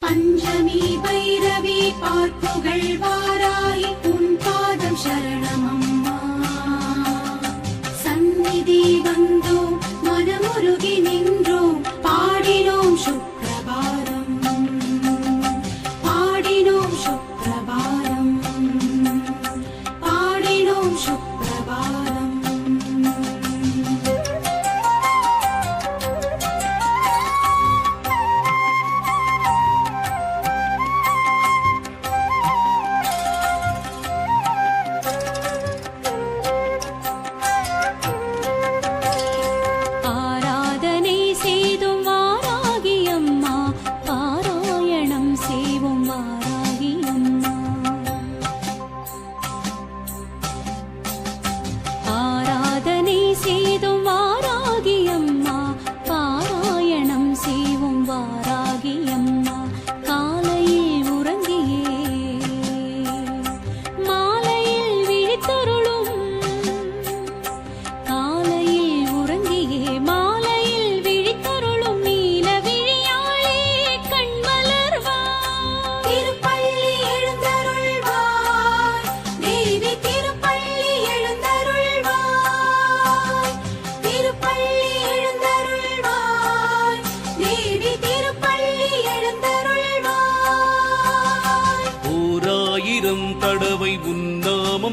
பஞ்சமி பைரவி பார்ப்புகள் வாராய்.